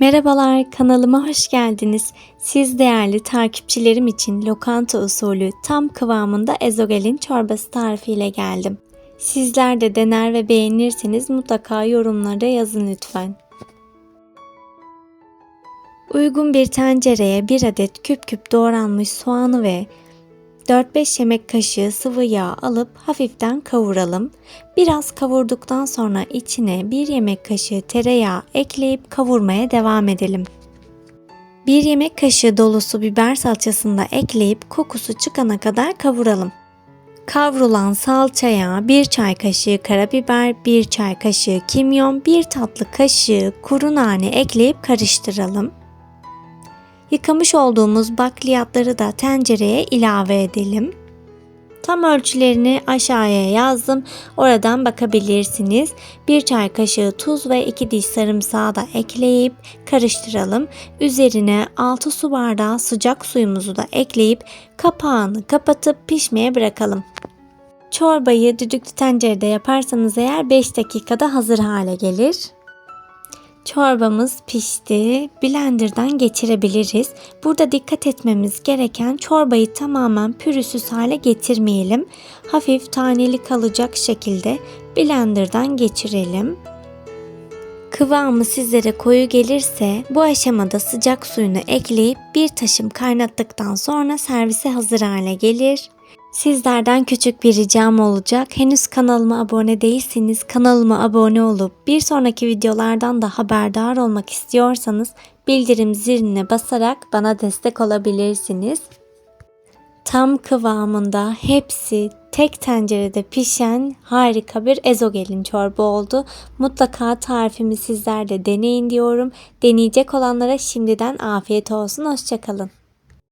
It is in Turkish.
Merhabalar, kanalıma hoş geldiniz. Siz değerli takipçilerim için lokanta usulü tam kıvamında ezogelin çorbası tarifiyle geldim. Sizler de dener ve beğenirseniz mutlaka yorumlara yazın lütfen. Uygun bir tencereye 1 adet küp küp doğranmış soğanı ve 4-5 yemek kaşığı sıvı yağ alıp hafiften kavuralım. Biraz kavurduktan sonra içine 1 yemek kaşığı tereyağı ekleyip kavurmaya devam edelim. 1 yemek kaşığı dolusu biber salçasını da ekleyip kokusu çıkana kadar kavuralım. Kavrulan salçaya 1 çay kaşığı karabiber, 1 çay kaşığı kimyon, 1 tatlı kaşığı kuru nane ekleyip karıştıralım. Yıkamış olduğumuz bakliyatları da tencereye ilave edelim. Tam ölçülerini aşağıya yazdım. Oradan bakabilirsiniz. 1 çay kaşığı tuz ve 2 diş sarımsağı da ekleyip karıştıralım. Üzerine 6 su bardağı sıcak suyumuzu da ekleyip kapağını kapatıp pişmeye bırakalım. Çorbayı düdüklü tencerede yaparsanız eğer 5 dakikada hazır hale gelir. Çorbamız pişti. Blender'dan geçirebiliriz. Burada dikkat etmemiz gereken çorbayı tamamen pürüzsüz hale getirmeyelim. Hafif taneli kalacak şekilde blender'dan geçirelim. Kıvamı sizlere koyu gelirse bu aşamada sıcak suyunu ekleyip bir taşım kaynattıktan sonra servise hazır hale gelir. Sizlerden küçük bir ricam olacak. Henüz kanalıma abone değilseniz kanalıma abone olup bir sonraki videolardan da haberdar olmak istiyorsanız bildirim ziline basarak bana destek olabilirsiniz. Tam kıvamında hepsi tek tencerede pişen harika bir ezogelin çorba oldu. Mutlaka tarifimi sizler de deneyin diyorum. Deneyecek olanlara şimdiden afiyet olsun. Hoşçakalın.